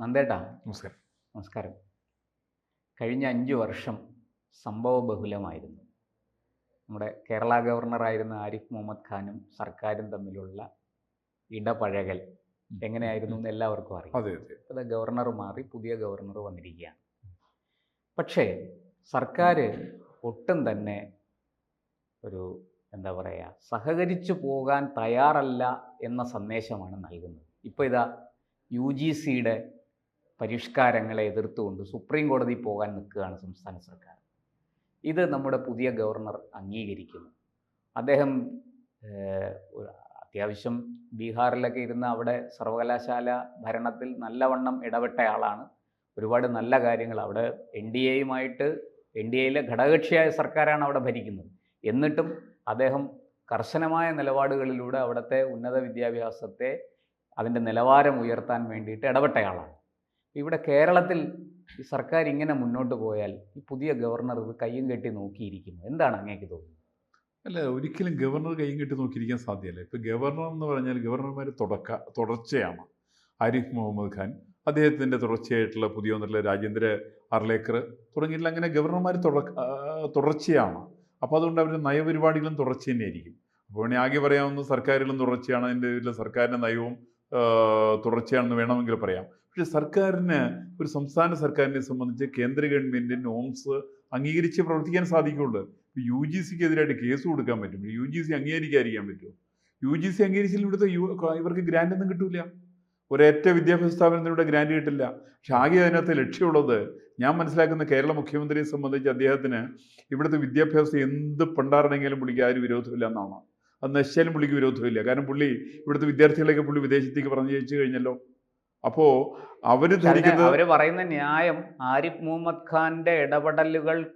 നന്ദേട്ടാ. നമസ്കാരം. നമസ്കാരം. കഴിഞ്ഞ അഞ്ച് വർഷം സംഭവബഹുലമായിരുന്നു നമ്മുടെ കേരള ഗവർണറായിരുന്ന ആരിഫ് മുഹമ്മദ് ഖാനും സർക്കാരും തമ്മിലുള്ള ഇടപഴകൽ എങ്ങനെയായിരുന്നു എന്ന് എല്ലാവർക്കും അറിയാം. അതെ അതെ. അത് ഗവർണർ മാറി പുതിയ ഗവർണർ വന്നിരിക്കുകയാണ്. പക്ഷേ സർക്കാർ ഒട്ടും തന്നെ ഒരു എന്താ പറയുക സഹകരിച്ചു പോകാൻ തയ്യാറല്ല എന്ന സന്ദേശമാണ് നൽകുന്നത്. ഇപ്പോൾ ഇതാ യു ജി സിയുടെ പരിഷ്കാരങ്ങളെ എതിർത്തുകൊണ്ട് സുപ്രീം കോടതി പോകാൻ നിൽക്കുകയാണ് സംസ്ഥാന സർക്കാർ. ഇത് നമ്മുടെ പുതിയ ഗവർണർ അംഗീകരിക്കുന്നു. അദ്ദേഹം അത്യാവശ്യം ബീഹാറിലൊക്കെ ഇരുന്ന് അവിടെ സർവകലാശാല ഭരണത്തിൽ നല്ലവണ്ണം ഇടപെട്ട ആളാണ്. ഒരുപാട് നല്ല കാര്യങ്ങൾ അവിടെ എൻ ഡി എയുമായിട്ട് എൻ ഡി എയിലെ ഘടകകക്ഷിയായ സർക്കാരാണ് അവിടെ ഭരിക്കുന്നത്. എന്നിട്ടും അദ്ദേഹം കർശനമായ നിലപാടുകളിലൂടെ അവിടുത്തെ ഉന്നത വിദ്യാഭ്യാസത്തെ അതിന്റെ നിലവാരം ഉയർത്താൻ വേണ്ടിയിട്ട് ഇടപെട്ടയാളാണ്. ഇവിടെ കേരളത്തിൽ ഈ സർക്കാർ ഇങ്ങനെ മുന്നോട്ട് പോയാൽ ഈ പുതിയ ഗവർണർ ഇത് കയ്യും കെട്ടി നോക്കിയിരിക്കുന്നു. എന്താണ് അങ്ങേക്ക് തോന്നുന്നത്? അല്ല ഒരിക്കലും ഗവർണർ കയ്യും കെട്ടി നോക്കിയിരിക്കാൻ സാധ്യമല്ല ഇപ്പം ഗവർണർ എന്ന് പറഞ്ഞാൽ ഗവർണർമാർ തുടക്ക തുടർച്ചയാണ്. ആരിഫ് മുഹമ്മദ് ഖാൻ അദ്ദേഹത്തിന്റെ തുടർച്ചയായിട്ടുള്ള പുതിയ ഒന്നുള്ള രാജേന്ദ്ര അർലേക്കർ തുടങ്ങിയിട്ടുള്ള അങ്ങനെ ഗവർണർമാർ തുടർച്ചയാണ്. അപ്പോൾ അതുകൊണ്ട് അവരുടെ നയപരിപാടികളും തുടർച്ച തന്നെയായിരിക്കും. അപ്പോൾ വേണമെങ്കിൽ ആകെ പറയാവുന്ന സർക്കാരുകളും തുടർച്ചയാണ്. അതിന്റെ സർക്കാരിന്റെ നയവും തുടർച്ചയാണെന്ന് വേണമെങ്കിൽ പറയാം. പക്ഷേ സർക്കാരിന് ഒരു സംസ്ഥാന സർക്കാരിനെ സംബന്ധിച്ച് കേന്ദ്ര ഗവൺമെന്റ് നോംസ് അംഗീകരിച്ച് പ്രവർത്തിക്കാൻ സാധിക്കുള്ളൂ. യു ജി സിക്ക് എതിരായിട്ട് കേസ് കൊടുക്കാൻ പറ്റും. യു ജി സി അംഗീകരിക്കാതിരിക്കാൻ പറ്റുമോ? യു ജി സി അംഗീകരിച്ചാൽ ഇവിടുത്തെ യു ഇവർക്ക് ഗ്രാൻഡ് ഒന്നും കിട്ടൂല. ഒരേറ്റ വിദ്യാഭ്യാസ സ്ഥാപനത്തിലൂടെ ഗ്രാൻഡ് കിട്ടില്ല. പക്ഷെ ആകെ അതിനകത്ത് ലക്ഷ്യമുള്ളത് ഞാൻ മനസ്സിലാക്കുന്ന കേരള മുഖ്യമന്ത്രിയെ സംബന്ധിച്ച് അദ്ദേഹത്തിന് ഇവിടുത്തെ വിദ്യാഭ്യാസം എന്ത് പണ്ടാറണെങ്കിലും പുള്ളിക്ക് ആരും വിരോധമില്ല എന്നാണ്. അത് നശിച്ചാലും പുള്ളിക്ക് വിരോധമില്ല. കാരണം പുള്ളി ഇവിടുത്തെ വിദ്യാർത്ഥികളെയൊക്കെ പുള്ളി വിദേശത്തേക്ക് പറഞ്ഞു ജയിച്ചു കഴിഞ്ഞല്ലോ. അപ്പോൾ അവർ ധരിക്കുന്നത് അവർ പറയുന്ന ന്യായം ആരിഫ് മുഹമ്മദ് ഖാന്റെ ഇടപെടലുകൾ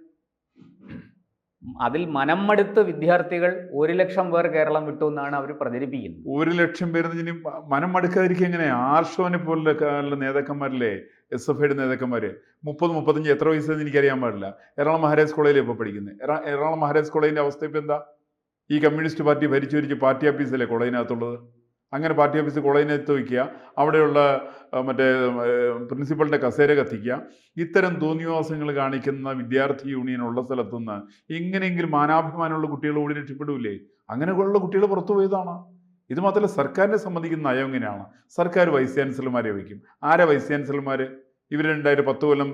അതിൽ മനം മടുത്ത് വിദ്യാർത്ഥികൾ ഒരു ലക്ഷം പേർ കേരളം വിട്ടു എന്നാണ് അവർ പ്രചരിപ്പിക്കുന്നത്. ഒരു ലക്ഷം പേര് ഇനി മനം മടുക്കാതിരിക്കുക എങ്ങനെ? ആർഷോനെ പോലുള്ള നേതാക്കന്മാരില്ലേ? എസ് എഫ് ഐയുടെ നേതാക്കന്മാര്. മുപ്പത് മുപ്പത്തഞ്ച് എത്ര വയസ്സെന്ന് എനിക്കറിയാൻ പാടില്ല. എറണാകുളം മഹാരാജ് കോളേജിൽ ഇപ്പോൾ പഠിക്കുന്നത് എറ- എറണാകുളം മഹാരാജ് കോളേജിന്റെ അവസ്ഥ ഇപ്പം എന്താ? ഈ കമ്മ്യൂണിസ്റ്റ് പാർട്ടി ഭരിച്ചു ഭരിച്ച് പാർട്ടി ഓഫീസല്ലേ കോളേജിനകത്തുള്ളത്? അങ്ങനെ പാർട്ടി ഓഫീസ് കോളേജിനകത്ത് വയ്ക്കുക അവിടെയുള്ള മറ്റേ പ്രിൻസിപ്പളിന്റെ കസേര കത്തിക്കുക. ഇത്തരം തോന്നിവാസങ്ങൾ കാണിക്കുന്ന വിദ്യാർത്ഥി യൂണിയൻ ഉള്ള സ്ഥലത്തുനിന്ന് ഇങ്ങനെയെങ്കിലും മാനാഭിമാനമുള്ള കുട്ടികൾ കൂടി രക്ഷപ്പെടൂലേ? അങ്ങനെയുള്ള കുട്ടികൾ പുറത്തു പോയതാണ്. ഇത് മാത്രമല്ല സർക്കാരിനെ സംബന്ധിക്കുന്ന നയം എങ്ങനെയാണ്? സർക്കാർ വൈസ് ചാൻസലർമാരെ വയ്ക്കും. ആരെ വൈസ് ചാൻസലർമാർ ഇവർ രണ്ടായിരം പത്ത് കൊല്ലം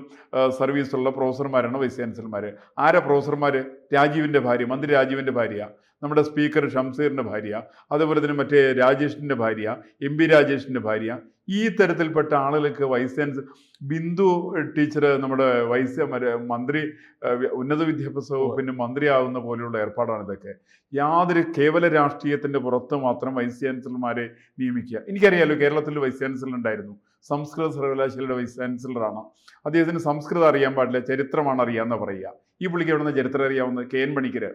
സർവീസുള്ള പ്രൊഫസർമാരാണ് വൈസ് ചാൻസലർമാർ ആരാ പ്രൊഫസർമാർ രാജീവിന്റെ ഭാര്യ മന്ത്രി രാജീവിന്റെ ഭാര്യ നമ്മുടെ സ്പീക്കർ ഷംസീറിന്റെ ഭാര്യ അതുപോലെ തന്നെ മറ്റേ രാജേഷിന്റെ ഭാര്യ എം പി രാജേഷിന്റെ ഭാര്യ ഈ തരത്തിൽപ്പെട്ട ആളുകൾക്ക് വൈസ് ചാൻസ് ബിന്ദു ടീച്ചർ നമ്മുടെ വൈസ് മന്ത്രി ഉന്നത വിദ്യാഭ്യാസ വകുപ്പിന്റെ മന്ത്രിയാവുന്ന പോലെയുള്ള ഏർപ്പാടാണ് ഇതൊക്കെ. യാതൊരു കേവല രാഷ്ട്രീയത്തിന്റെ പുറത്ത് മാത്രം വൈസ് ചാൻസലർമാരെ നിയമിക്കുക. എനിക്കറിയാലോ കേരളത്തിൽ വൈസ് ചാൻസലർ ഉണ്ടായിരുന്നു. സംസ്കൃത സർവകലാശാലയുടെ വൈസ് ചാൻസലറാണ് അദ്ദേഹത്തിന് സംസ്കൃതം അറിയാൻ പാടില്ല ചരിത്രമാണ് അറിയാമെന്ന് പറയുക. ഈ പുള്ളിക്ക് എവിടെ നിന്ന് ചരിത്രം അറിയാവുന്നത്? K N Panikkar.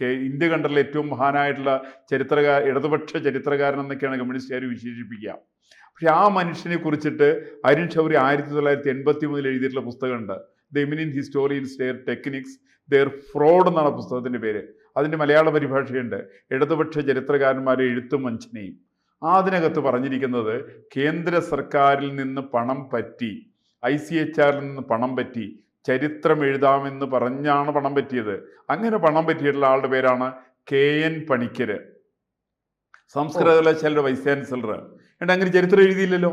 K India കണ്ടറിലെ ഏറ്റവും മഹാനായിട്ടുള്ള ചരിത്രകാര ഇടതുപക്ഷ ചരിത്രകാരൻ എന്നൊക്കെയാണ് കമ്മ്യൂണിസ്റ്റുകാർ വിശേഷിപ്പിക്കുക. പക്ഷെ ആ മനുഷ്യനെ കുറിച്ചിട്ട് അരുൺ ഷൗരി ആയിരത്തി തൊള്ളായിരത്തി എൺപത്തി മൂന്നിൽ എഴുതിയിട്ടുള്ള പുസ്തകമുണ്ട്. The eminent historians their techniques their fraud എന്നാണ് പുസ്തകത്തിന്റെ പേര്. അതിന്റെ മലയാള പരിഭാഷയുണ്ട്. ഇടതുപക്ഷ ചരിത്രകാരന്മാരെ എഴുത്തും ആ അതിനകത്ത് പറഞ്ഞിരിക്കുന്നത് കേന്ദ്ര സർക്കാരിൽ നിന്ന് പണം പറ്റി ഐ സി എച്ച് ആറിൽ നിന്ന് പണം പറ്റി ചരിത്രം എഴുതാമെന്ന് പറഞ്ഞാണ് പണം പറ്റിയത്. അങ്ങനെ പണം പറ്റിയിട്ടുള്ള ആളുടെ പേരാണ് കെ എൻ പണിക്കര്. സംസ്കൃത കലാശാലയുടെ വൈസ് ചാൻസലർ. എന്നിട്ട് അങ്ങനെ ചരിത്രം എഴുതിയില്ലല്ലോ.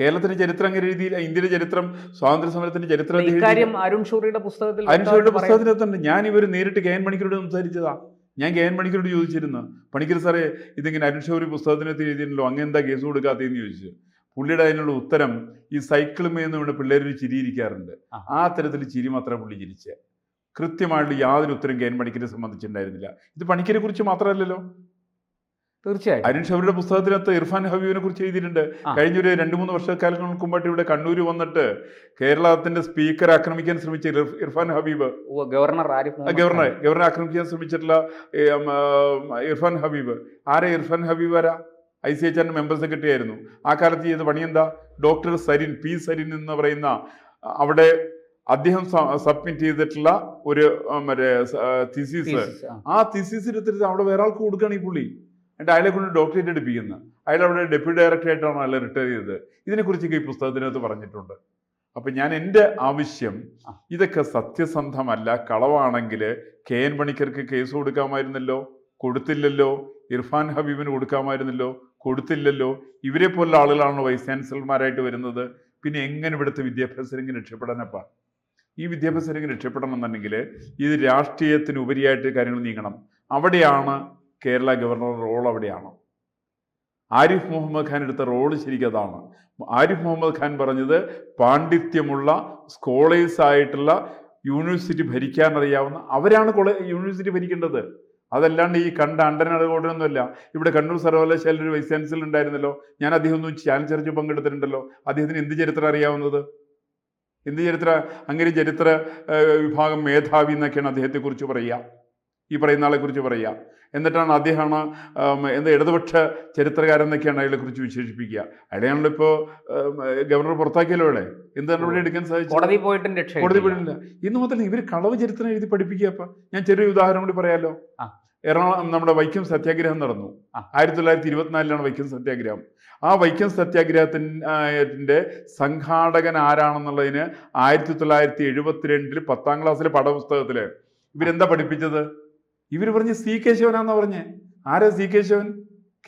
കേരളത്തിന്റെ ചരിത്രം അങ്ങനെ എഴുതിയില്ല. ഇന്ത്യയുടെ ചരിത്രം സ്വാതന്ത്ര്യ സമരത്തിന്റെ ചരിത്രം അരുൺ ഷൂറിയുടെ പുസ്തകത്തിൽ അരുൺ ഷൂറിയുടെ. പുസ്തകത്തിനകത്തുണ്ട്. ഞാൻ ഇവർ നേരിട്ട് കെ എൻ പണിക്കരോട് സംസാരിച്ചതാ. ഞാൻ കെ എൻ മണിക്കരോട് ചോദിച്ചിരുന്നു. പണിക്കർ സാറേ ഇതിങ്ങനെ അനുഷോറി പുസ്തകത്തിനകത്ത് എഴുതിയിട്ടുണ്ടല്ലോ അങ്ങനെ എന്താ കേസ് കൊടുക്കാത്തതെന്ന് ചോദിച്ചു. പുള്ളിയുടെ അതിനുള്ള ഉത്തരം ഈ സൈക്കിളുമേന്ന് ഇവിടെ പിള്ളേരൊരു ചിരിയിരിക്കാറുണ്ട് ആ. ആ തരത്തിൽ ചിരി മാത്രമേ പുള്ളി ചിരിച്ചേ. കൃത്യമായിട്ടുള്ള യാതൊരു ഉത്തരം കെ എൻ പണിക്കരെ സംബന്ധിച്ചിട്ടുണ്ടായിരുന്നില്ല. ഇത് പണിക്കരെ കുറിച്ച് മാത്രമല്ലല്ലോ. തീർച്ചയായിട്ടും. അരുൺ ഷവരുടെ പുസ്തകത്തിനകത്ത് ഇർഫാൻ ഹബീബിനെ കുറിച്ച് എഴുതിയിട്ടുണ്ട്. കഴിഞ്ഞൊരു രണ്ട് മൂന്ന് വർഷക്കാലങ്ങൾക്ക് മുമ്പായിട്ട് ഇവിടെ കണ്ണൂർ വന്നിട്ട് കേരളത്തിന്റെ സ്പീക്കർ ആക്രമിക്കാൻ ശ്രമിച്ച Irfan Habib. Governor governor Arif governor ആക്രമിക്കാൻ ശ്രമിച്ചിട്ടുള്ള ഇർഫാൻ ഹബീബ്. ആരാ ഇർഫാൻ ഹബീബ് ആരാ? ഐ സി എച്ച് ആറിന്റെ മെമ്പർ സെക്രട്ടറി ആയിരുന്നു ആ കാലത്ത് ചെയ്ത പണി എന്താ? ഡോക്ടർ സരിൻ പി സരിൻ എന്ന് പറയുന്ന അവിടെ അദ്ദേഹം സബ്മിറ്റ് ചെയ്തിട്ടുള്ള ഒരു മറ്റേ തിസീസ് ആ. ആ. തിസീസ് എടുത്തിട്ട് അവിടെ വേറെ ആൾക്ക് കൊടുക്കുകയാണ് ഈ പുള്ളി. എന്നിട്ട് അയാളെ കൊണ്ട് ഡോക്ടറേറ്റ് എടുപ്പിക്കുന്നു. അയാൾ അവിടെ ഡെപ്യൂട്ടി ഡയറക്ടറായിട്ടാണ് അയാൾ റിട്ടയർ ചെയ്തത്. ഇതിനെക്കുറിച്ചൊക്കെ ഈ പുസ്തകത്തിനകത്ത് പറഞ്ഞിട്ടുണ്ട്. അപ്പം ഞാൻ എന്റെ ആവശ്യം ഇതൊക്കെ സത്യസന്ധമല്ല കളവാണെങ്കിൽ കെ എൻ പണിക്കർക്ക് കേസ് കൊടുക്കാമായിരുന്നല്ലോ കൊടുത്തില്ലല്ലോ ഇർഫാൻ ഹബീബിന് കൊടുക്കാമായിരുന്നല്ലോ കൊടുത്തില്ലല്ലോ. ഇവരെ പോലുള്ള ആളുകളാണ് വൈസ് ചാൻസലർമാരായിട്ട് വരുന്നത്. പിന്നെ എങ്ങനെ ഇവിടുത്തെ വിദ്യാഭ്യാസ രംഗം രക്ഷപ്പെടാനപ്പാ ഈ വിദ്യാഭ്യാസ രംഗം രക്ഷപ്പെടണം എന്നുണ്ടെങ്കിൽ ഇത് രാഷ്ട്രീയത്തിന് ഉപരിയായിട്ട് കാര്യങ്ങൾ നീങ്ങണം. അവിടെയാണ് കേരള ഗവർണർ റോൾ അവിടെയാണ്. ആരിഫ് മുഹമ്മദ് ഖാൻ എടുത്ത റോൾ ശരിക്കതാണ്. ആരിഫ് മുഹമ്മദ് ഖാൻ പറഞ്ഞത് പാണ്ഡിത്യമുള്ള സ്കോളേഴ്സ് ആയിട്ടുള്ള യൂണിവേഴ്സിറ്റി ഭരിക്കാൻ അറിയാവുന്ന അവരാണ് യൂണിവേഴ്സിറ്റി ഭരിക്കേണ്ടത്. അതല്ലാണ്ട് ഈ കണ്ട അണ്ടനടകോടനൊന്നുമല്ല ഇവിടെ കണ്ണൂർ സർവകലാശാല ഒരു വൈസ് ചാൻസലർ ഉണ്ടായിരുന്നല്ലോ. ഞാൻ അദ്ദേഹം ഒന്നും ചാനൽ ചർച്ച പങ്കെടുത്തിട്ടുണ്ടല്ലോ. അദ്ദേഹത്തിന് എന്ത് ചരിത്രം അറിയാവുന്നത്? എന്ത് ചരിത്ര? അങ്ങനെ ചരിത്ര വിഭാഗം മേധാവി എന്നൊക്കെയാണ് അദ്ദേഹത്തെക്കുറിച്ച് പറയുക. ഈ പറയുന്ന ആളെ കുറിച്ച് പറയുക. എന്നിട്ടാണ് അദ്ദേഹമാണ് എന്ത് ഇടതുപക്ഷ ചരിത്രകാരൻ എന്നൊക്കെയാണ് അയാളെ കുറിച്ച് വിശേഷിപ്പിക്കുക. അയാളെയാണല്ലോ ഇപ്പോൾ ഗവർണർ പുറത്താക്കിയല്ലോ അവിടെ എന്ത് നടപടി എടുക്കാൻ സാധിച്ചു കോടതി പോയിട്ടും രക്ഷ കോടതി പോയിട്ടില്ല. ഇന്ന് മുതൽ ഇവർ കളവ് ചരിത്രം എഴുതി പഠിപ്പിക്കുക അപ്പൊ ഞാൻ ചെറിയ ഉദാഹരണം കൂടി പറയാലോ. ആ. എറണാകുളം നമ്മുടെ വൈക്കം സത്യാഗ്രഹം നടന്നു. ആയിരത്തി തൊള്ളായിരത്തി ഇരുപത്തിനാലിലാണ് വൈക്കം സത്യാഗ്രഹം. ആ വൈക്കം സത്യാഗ്രഹത്തിന്റെ സംഘാടകൻ ആരാണെന്നുള്ളതിന് ആയിരത്തി തൊള്ളായിരത്തി എഴുപത്തിരണ്ടിൽ പത്താം ക്ലാസ്സിലെ പാഠപുസ്തകത്തിൽ ഇവരെന്താ പഠിപ്പിച്ചത്? ഇവർ പറഞ്ഞ് സി കേശവനാന്നാ പറഞ്ഞേ. ആരാ സി കേശവൻ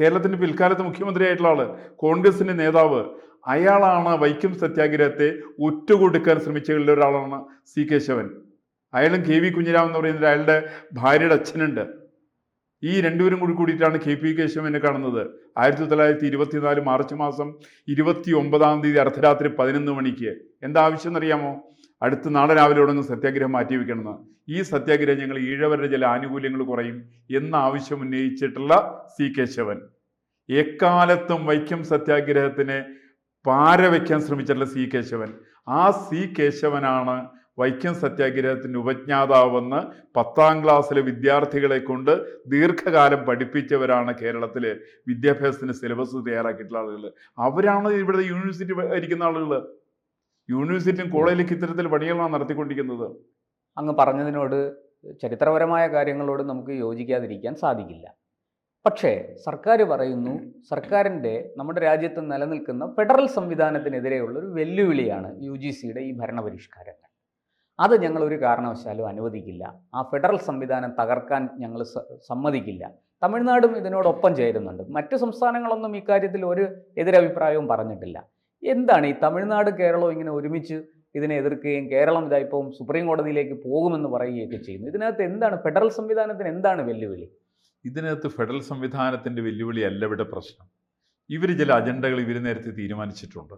കേരളത്തിന്റെ പിൽക്കാലത്ത് മുഖ്യമന്ത്രിയായിട്ടുള്ള ആൾ കോൺഗ്രസിന്റെ നേതാവ്. അയാളാണ് വൈക്കം സത്യാഗ്രഹത്തെ ഒറ്റുകൊടുക്കാൻ ശ്രമിച്ചവരിൽ ഒരാളാണ് സി കേശവൻ അയാളും കെ വി കുഞ്ഞിരാമൻ എന്ന് പറയുന്നത് അയാളുടെ ഭാര്യയുടെ അച്ഛനുണ്ട്. ഈ രണ്ടുപേരും കൂടി കൂടിയിട്ടാണ് കെ പി കേശവനെ കാണുന്നത്. ആയിരത്തി തൊള്ളായിരത്തി ഇരുപത്തിനാല് മാർച്ച് മാസം ഇരുപത്തി ഒമ്പതാം തീയതി അർദ്ധരാത്രി പതിനൊന്ന് മണിക്ക്. എന്താ ആവശ്യം എന്നറിയാമോ? അടുത്ത നാളെ രാവിലെ തുടങ്ങും സത്യാഗ്രഹം മാറ്റി വെക്കണമെന്ന് ഈ സത്യാഗ്രഹം ഞങ്ങൾ ഈഴവരുടെ ചില ആനുകൂല്യങ്ങൾ കുറയും എന്ന ആവശ്യം ഉന്നയിച്ചിട്ടുള്ള സി കേശവൻ എക്കാലത്തും വൈക്കം സത്യാഗ്രഹത്തിന് പാര വയ്ക്കാൻ ശ്രമിച്ചിട്ടുള്ള സി കേശവൻ ആ സി കേശവനാണ് വൈക്കം സത്യാഗ്രഹത്തിന് ഉപജ്ഞാതാവെന്ന് പത്താം ക്ലാസ്സിലെ വിദ്യാർത്ഥികളെ കൊണ്ട് ദീർഘകാലം പഠിപ്പിച്ചവരാണ് കേരളത്തിലെ വിദ്യാഭ്യാസത്തിന് സിലബസ് തയ്യാറാക്കിയിട്ടുള്ള ആളുകൾ അവരാണ് ഇവിടെ യൂണിവേഴ്സിറ്റി ഇരിക്കുന്ന ആളുകൾ യൂണിവേഴ്സിറ്റിയും കോളേജിലേക്ക് ഇത്തരത്തിൽ പണികളാണ് നടത്തിക്കൊണ്ടിരിക്കുന്നത്. അങ്ങ് പറഞ്ഞതിനോട് ചരിത്രപരമായ കാര്യങ്ങളോട് നമുക്ക് യോജിക്കാതിരിക്കാൻ സാധിക്കില്ല. പക്ഷേ സർക്കാർ പറയുന്നു സർക്കാരിന്റെ നമ്മുടെ രാജ്യത്ത് നിലനിൽക്കുന്ന ഫെഡറൽ സംവിധാനത്തിനെതിരെയുള്ള ഒരു വെല്ലുവിളിയാണ് യു ജി സിയുടെ ഈ ഭരണപരിഷ്കാരങ്ങൾ. അത് ഞങ്ങൾ ഒരു കാരണവശാലും അനുവദിക്കില്ല. ആ ഫെഡറൽ സംവിധാനം തകർക്കാൻ ഞങ്ങൾ സമ്മതിക്കില്ല. തമിഴ്നാടും ഇതിനോടൊപ്പം ചേരുന്നുണ്ട്. മറ്റ് സംസ്ഥാനങ്ങളൊന്നും ഇക്കാര്യത്തിൽ ഒരു എതിരഭിപ്രായവും പറഞ്ഞിട്ടില്ല. എന്താണ് ഈ തമിഴ്നാട് കേരളവും ഇങ്ങനെ ഒരുമിച്ച് ഇതിനെ എതിർക്കുകയും കേരളം ഇതായിപ്പം സുപ്രീം കോടതിയിലേക്ക് പോകുമെന്ന് പറയുകയൊക്കെ ചെയ്യുന്നു. ഇതിനകത്ത് എന്താണ് ഫെഡറൽ സംവിധാനത്തിന് എന്താണ് വെല്ലുവിളി? ഇതിനകത്ത് ഫെഡറൽ സംവിധാനത്തിന്റെ വെല്ലുവിളി അല്ല ഇവിടെ പ്രശ്നം. ഇവർ ചില അജണ്ടകൾ ഇവർ നേരത്തെ തീരുമാനിച്ചിട്ടുണ്ട്.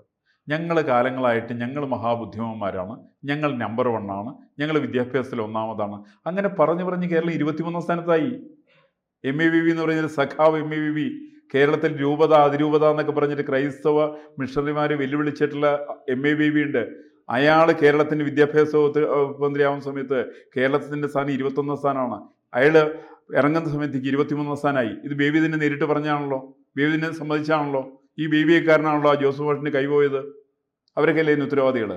ഞങ്ങൾ കാലങ്ങളായിട്ട് ഞങ്ങൾ മഹാബുദ്ധിമാന്മാരാണ് ഞങ്ങൾ നമ്പർ വൺ ആണ് ഞങ്ങൾ വിദ്യാഭ്യാസത്തിൽ ഒന്നാമതാണ്. അങ്ങനെ പറഞ്ഞു പറഞ്ഞ് കേരളം ഇരുപത്തിമൂന്നാം സ്ഥാനത്തായി. എം എ വി വി എന്ന് പറയുന്നത് സഖാവ് എം എ വി വി കേരളത്തിൽ രൂപത അതിരൂപത എന്നൊക്കെ പറഞ്ഞിട്ട് ക്രൈസ്തവ മിഷണറിമാർ വെല്ലുവിളിച്ചിട്ടുള്ള എം എ വി ബി ഉണ്ട്. അയാൾ കേരളത്തിന്റെ വിദ്യാഭ്യാസ മന്ത്രിയാവുന്ന സമയത്ത് കേരളത്തിന്റെ സ്ഥാനം ഇരുപത്തൊന്നാം സ്ഥാനമാണ്. അയാൾ ഇറങ്ങുന്ന സമയത്തേക്ക് ഇരുപത്തിമൂന്നാം സ്ഥാനമായി. ഇത് ബേബി നേരിട്ട് പറഞ്ഞാണല്ലോ ബേബി തന്നെ സമ്മതിച്ചാണല്ലോ ഈ ബേബിയെക്കാരനാണല്ലോ ആ ജോസഫ് ഭാഷന് കൈപോയത്? അവരൊക്കെ അല്ലേ ഉത്തരവാദികൾ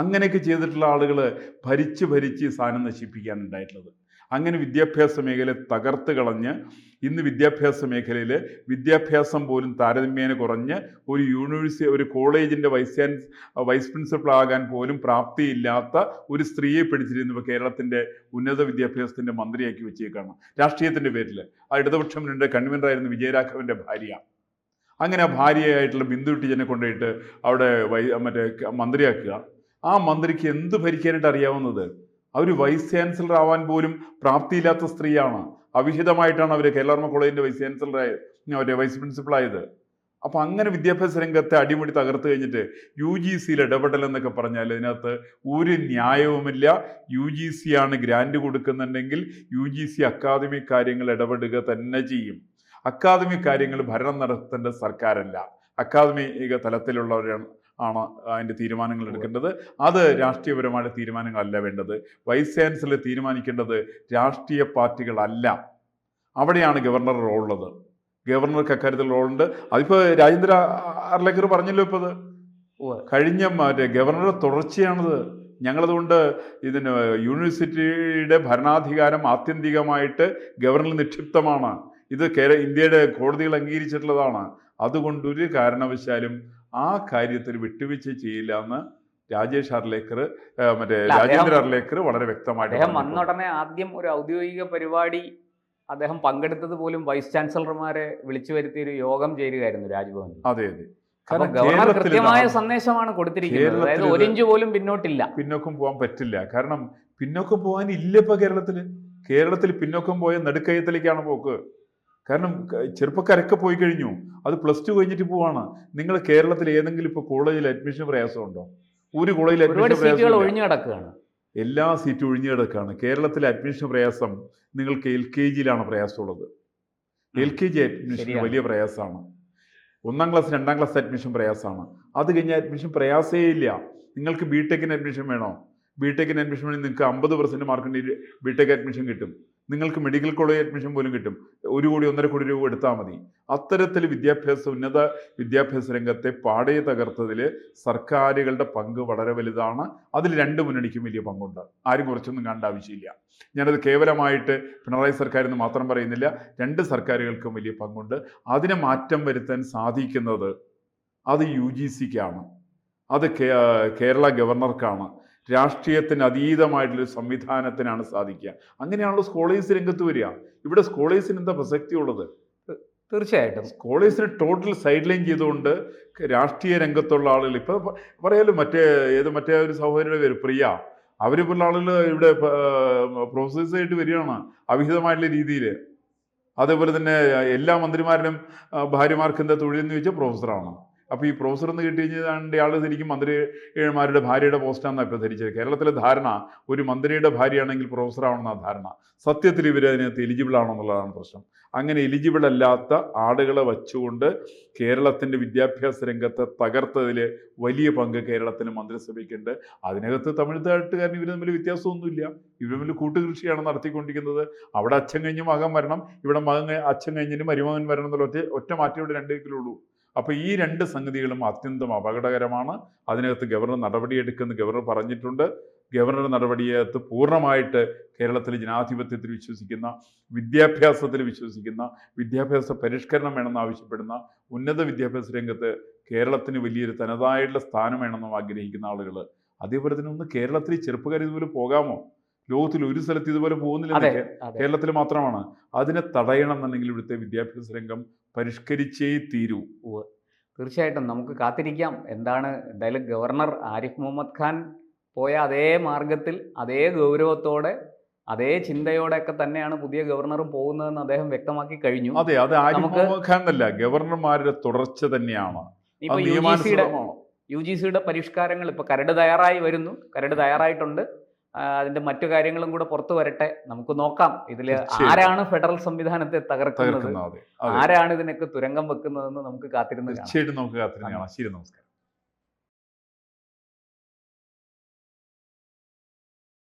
അങ്ങനെയൊക്കെ ചെയ്തിട്ടുള്ള ആളുകൾ ഭരിച്ച് ഭരിച്ച് സ്ഥാനം നശിപ്പിക്കാൻ ഉണ്ടായിട്ടുള്ളത്. അങ്ങനെ വിദ്യാഭ്യാസ മേഖല തകർത്ത് കളഞ്ഞ് ഇന്ന് വിദ്യാഭ്യാസ മേഖലയിൽ വിദ്യാഭ്യാസം പോലും താരതമ്യേന കുറഞ്ഞ് ഒരു യൂണിവേഴ്സിറ്റി ഒരു കോളേജിന്റെ വൈസ് ചാൻസ് വൈസ് പ്രിൻസിപ്പൾ ആകാൻ പോലും പ്രാപ്തിയില്ലാത്ത ഒരു സ്ത്രീയെ പിടിച്ചിരുന്നു ഇപ്പോൾ കേരളത്തിന്റെ ഉന്നത വിദ്യാഭ്യാസത്തിന്റെ മന്ത്രിയാക്കി വെച്ചേക്കാണ്. രാഷ്ട്രീയത്തിന്റെ പേരിൽ ആ ഇടതുപക്ഷം രണ്ട് കൺവീനറായിരുന്നു വിജയരാഘവന്റെ ഭാര്യ. അങ്ങനെ ആ ഭാര്യയായിട്ടുള്ള ബിന്ദു ടീച്ചറിനെ കൊണ്ടുപോയിട്ട് അവിടെ വൈ മറ്റേ മന്ത്രിയാക്കുക. ആ മന്ത്രിക്ക് എന്ത് ഭരിക്കാനായിട്ട് അറിയാവുന്നത്? അവർ വൈസ് ചാൻസലർ ആവാൻ പോലും പ്രാപ്തിയില്ലാത്ത സ്ത്രീയാണ്. അവിഹിതമായിട്ടാണ് അവർ കേരളർമ്മ കോളേജിന്റെ വൈസ് ചാൻസലറായത് അവരുടെ വൈസ് പ്രിൻസിപ്പളായത് അപ്പൊ അങ്ങനെ വിദ്യാഭ്യാസ രംഗത്തെ അടിമുടി തകർത്ത് കഴിഞ്ഞിട്ട് യു ജി സിയിൽ ഇടപെടൽ എന്നൊക്കെ പറഞ്ഞാൽ ഇതിനകത്ത് ഒരു ന്യായവുമില്ല. യു ജി സി ആണ് ഗ്രാൻഡ് കൊടുക്കുന്നുണ്ടെങ്കിൽ യു ജി സി അക്കാദമിക് കാര്യങ്ങൾ ഇടപെടുക തന്നെ ചെയ്യും. അക്കാദമി കാര്യങ്ങൾ ഭരണം നടത്തേണ്ട സർക്കാരല്ല. അക്കാദമിക തലത്തിലുള്ളവരാണ്. ആണ് അതിന്റെ തീരുമാനങ്ങൾ എടുക്കേണ്ടത്. അത് രാഷ്ട്രീയപരമായ തീരുമാനങ്ങളല്ല വേണ്ടത്. വൈസ് ചാൻസലർ തീരുമാനിക്കേണ്ടത് രാഷ്ട്രീയ പാർട്ടികളല്ല. അവിടെയാണ് ഗവർണർ റോൾ ഉള്ളത് ഗവർണർക്ക് അക്കാര്യത്തിൽ റോളുണ്ട്. അതിപ്പോൾ രാജേന്ദ്ര അർലേക്കർ പറഞ്ഞല്ലോ ഇപ്പോൾ അത്. കഴിഞ്ഞ മറ്റേ ഗവർണറുടെ തുടർച്ചയാണത്. ഞങ്ങളതുകൊണ്ട് ഇതിന് യൂണിവേഴ്സിറ്റിയുടെ ഭരണാധികാരം ആത്യന്തികമായിട്ട് ഗവർണറിൽ നിക്ഷിപ്തമാണ്. ഇത് കേര ഇന്ത്യയുടെ കോടതികൾ അംഗീകരിച്ചിട്ടുള്ളതാണ്. അതുകൊണ്ട് ഒരു കാരണവശാലും ആ കാര്യത്തിൽ വിട്ടുവീഴ്ച ചെയ്യില്ല എന്ന് രാജേഷ് അർലേക്കർ മറ്റേ രാജേന്ദ്ര അർലേക്കർ വളരെ വ്യക്തമായിട്ട് അദ്ദേഹം വന്ന ഉടനെ ആദ്യം ഒരു ഔദ്യോഗിക പരിപാടി അദ്ദേഹം പങ്കെടുത്തത് പോലും വൈസ് ചാൻസലർമാരെ വിളിച്ചു വരുത്തിയ ഒരു യോഗം ചേരുകയായിരുന്നു രാജ്ഭവനിൽ. അതെ അതെ. ഗവർണർ കൃത്യമായ സന്ദേശമാണ് കൊടുത്തിരിക്കുന്നത്. അതായത് ഒരിഞ്ച് പോലും പിന്നോട്ടില്ല. പിന്നോക്കം പോകാൻ പറ്റില്ല. കാരണം പിന്നോക്കം പോകാൻ ഇല്ല ഇപ്പൊ കേരളത്തിൽ. കേരളത്തിൽ പിന്നോക്കം പോയ നെടുക്കയത്തിലേക്കാണ് പോക്ക്. കാരണം ചെറുപ്പക്കാരൊക്കെ പോയി കഴിഞ്ഞു. അത് പ്ലസ് ടു കഴിഞ്ഞിട്ട് പോവാണ്. നിങ്ങൾ കേരളത്തിൽ ഏതെങ്കിലും ഇപ്പൊ കോളേജിൽ അഡ്മിഷൻ പ്രയാസമുണ്ടോ? ഒരു കോളേജിൽ അഡ്മിഷൻ പ്രയാസം ഒഴിഞ്ഞു കിടക്കുകയാണ്. എല്ലാ സീറ്റും ഒഴിഞ്ഞു കിടക്കുകയാണ്. കേരളത്തിലെ അഡ്മിഷൻ പ്രയാസം നിങ്ങൾക്ക് എൽ കെ ജിയിലാണ് പ്രയാസമുള്ളത്. എൽ കെ ജി അഡ്മിഷൻ വലിയ പ്രയാസമാണ്. ഒന്നാം ക്ലാസ് രണ്ടാം ക്ലാസ് അഡ്മിഷൻ പ്രയാസമാണ്. അത് കഴിഞ്ഞ അഡ്മിഷൻ പ്രയാസേ ഇല്ല. നിങ്ങൾക്ക് ബി ടെക്കിന് അഡ്മിഷൻ വേണോ? ബി ടെക്കിന് അഡ്മിഷൻ വേണമെങ്കിൽ നിങ്ങൾക്ക് അമ്പത് പെർസെന്റ് മാർക്കിന്റെ ബി ടെക് അഡ്മിഷൻ കിട്ടും. നിങ്ങൾക്ക് മെഡിക്കൽ കോളേജ് അഡ്മിഷൻ പോലും കിട്ടും. ഒരു കോടി ഒന്നര കോടി രൂപ എടുത്താൽ മതി. അത്തരത്തിൽ വിദ്യാഭ്യാസ ഉന്നത വിദ്യാഭ്യാസ രംഗത്തെ പാടെ തകർത്തതിൽ സർക്കാരുകളുടെ പങ്ക് വളരെ വലുതാണ്. അതിൽ രണ്ട് മുന്നണിക്കും വലിയ പങ്കുണ്ട്. ആരും കുറച്ചൊന്നും കാണേണ്ട ആവശ്യമില്ല. ഞാനത് കേവലമായിട്ട് പിണറായി സർക്കാർ എന്ന് മാത്രം പറയുന്നില്ല. രണ്ട് സർക്കാരുകൾക്കും വലിയ പങ്കുണ്ട്. അതിനെ മാറ്റം വരുത്താൻ സാധിക്കുന്നത് അത് യു ജി സിക്കാണ്. അത് കേരള ഗവർണർക്കാണ്. രാഷ്ട്രീയത്തിന് അതീതമായിട്ടുള്ള സംവിധാനത്തിനാണ് സാധിക്കുക. അങ്ങനെയാണല്ലോ സ്കോളേഴ്സ് രംഗത്ത് വരിക. ഇവിടെ സ്കോളേഴ്സിന് എന്താ പ്രസക്തി ഉള്ളത്? തീർച്ചയായിട്ടും. സ്കോളേഴ്സിനെ ടോട്ടൽ സൈഡ് ലൈൻ ചെയ്തുകൊണ്ട് രാഷ്ട്രീയ രംഗത്തുള്ള ആളുകൾ ഇപ്പം പറയാലോ മറ്റേ ഏത് മറ്റേ ഒരു സഹോദരിയുടെ പേര് പ്രിയ. അവർ പോലുള്ള ആളുകൾ ഇവിടെ പ്രൊഫസേഴ്സായിട്ട് വരികയാണ് അവിഹിതമായിട്ടുള്ള രീതിയിൽ അതേപോലെ തന്നെ എല്ലാ മന്ത്രിമാരിലും ഭാര്യമാർക്ക് എന്താ തൊഴിലെന്ന് ചോദിച്ചാൽ പ്രൊഫസറാണ് അപ്പോൾ ഈ പ്രൊഫസർ എന്ന് കിട്ടി കഴിഞ്ഞാൽ ആൾ ശരിക്കും മന്ത്രിമാരുടെ ഭാര്യയുടെ പോസ്റ്റാണെന്നാണ് ഇപ്പോൾ ധരിച്ചത്. കേരളത്തിലെ ധാരണ ഒരു മന്ത്രിയുടെ ഭാര്യയാണെങ്കിൽ പ്രൊഫസർ ആവണമെന്നാണ് ധാരണ. സത്യത്തിൽ ഇവർ അതിനകത്ത് എലിജിബിൾ ആണോ എന്നുള്ളതാണ് പ്രശ്നം. അങ്ങനെ എലിജിബിൾ അല്ലാത്ത ആളുകളെ വച്ചുകൊണ്ട് കേരളത്തിന്റെ വിദ്യാഭ്യാസ രംഗത്തെ തകർത്തതിൽ വലിയ പങ്ക് കേരളത്തിന് മന്ത്രിസഭയ്ക്കുണ്ട്. അതിനകത്ത് തമിഴ്നാട്ടുകാരന് ഇവർ തമ്മിൽ വ്യത്യാസമൊന്നുമില്ല. ഇവർ തമ്മിൽ കൂട്ടുകൃഷിയാണ് നടത്തിക്കൊണ്ടിരിക്കുന്നത്. അവിടെ അച്ഛൻ കഴിഞ്ഞ് മകൻ വരണം ഇവിടെ മകൻ അച്ഛൻ കഴിഞ്ഞിട്ട് മരുമകൻ വരണം എന്നുള്ള ഒറ്റ ഒറ്റ മാറ്റം ഇവിടെ രണ്ടേക്കിലുള്ളൂ അപ്പോൾ ഈ രണ്ട് സംഗതികളും അത്യന്തം അപകടകരമാണ്. അതിനകത്ത് ഗവർണർ നടപടിയെടുക്കുമെന്ന് ഗവർണർ പറഞ്ഞിട്ടുണ്ട്. ഗവർണർ നടപടിയകത്ത് പൂർണമായിട്ട് കേരളത്തിലെ ജനാധിപത്യത്തിൽ വിശ്വസിക്കുന്ന വിദ്യാഭ്യാസത്തിൽ വിശ്വസിക്കുന്ന വിദ്യാഭ്യാസ പരിഷ്കരണം വേണമെന്ന് ആവശ്യപ്പെടുന്ന ഉന്നത വിദ്യാഭ്യാസ രംഗത്ത് കേരളത്തിന് വലിയൊരു തനതായിട്ടുള്ള സ്ഥാനം വേണമെന്നും ആഗ്രഹിക്കുന്ന ആളുകൾ അതേപോലെ തന്നെ ഒന്ന് കേരളത്തിൽ ചെറുപ്പക്കാർ ഇതുപോലെ പോകാമോ? ലോകത്തിൽ ഒരു സ്ഥലത്ത് ഇതുപോലെ പോകുന്നില്ല കേരളത്തിൽ മാത്രമാണ്. അതിനെ തടയണം എന്നുണ്ടെങ്കിൽ ഇവിടുത്തെ വിദ്യാഭ്യാസ രംഗം പരിഷ്കരിച്ചേ തീരൂ. തീർച്ചയായിട്ടും നമുക്ക് കാത്തിരിക്കാം. എന്താണ് എന്തായാലും ഗവർണർ ആരിഫ് മുഹമ്മദ് ഖാൻ പോയ അതേ മാർഗത്തിൽ അതേ ഗൗരവത്തോടെ അതേ ചിന്തയോടെയൊക്കെ തന്നെയാണ് പുതിയ ഗവർണറും പോകുന്നതെന്ന് അദ്ദേഹം വ്യക്തമാക്കി കഴിഞ്ഞു. അതെ അത് ആരിഫ് മുഹമ്മദ് ഖാൻ എന്നല്ല ഗവർണർമാരുടെ തുടർച്ച തന്നെയാണ്. യു ജി സിയുടെ പരിഷ്കാരങ്ങൾ ഇപ്പൊ കരട് തയ്യാറായി വരുന്നു. കരട് തയ്യാറായിട്ടുണ്ട്. അതിന്റെ മറ്റു കാര്യങ്ങളും കൂടെ പുറത്തു വരട്ടെ. നമുക്ക് നോക്കാം ഇതിൽ ആരാണ് ഫെഡറൽ സംവിധാനത്തെ തകർക്കുന്നത്? ആരാണ് ഇതിനൊക്കെ തുരങ്കം വെക്കുന്നതെന്ന് നമുക്ക് കാത്തിരുന്ന് തീർച്ചയായിട്ടും നമുക്ക് കാത്തിരുന്ന് കാണാം. ശരി നമസ്കാരം.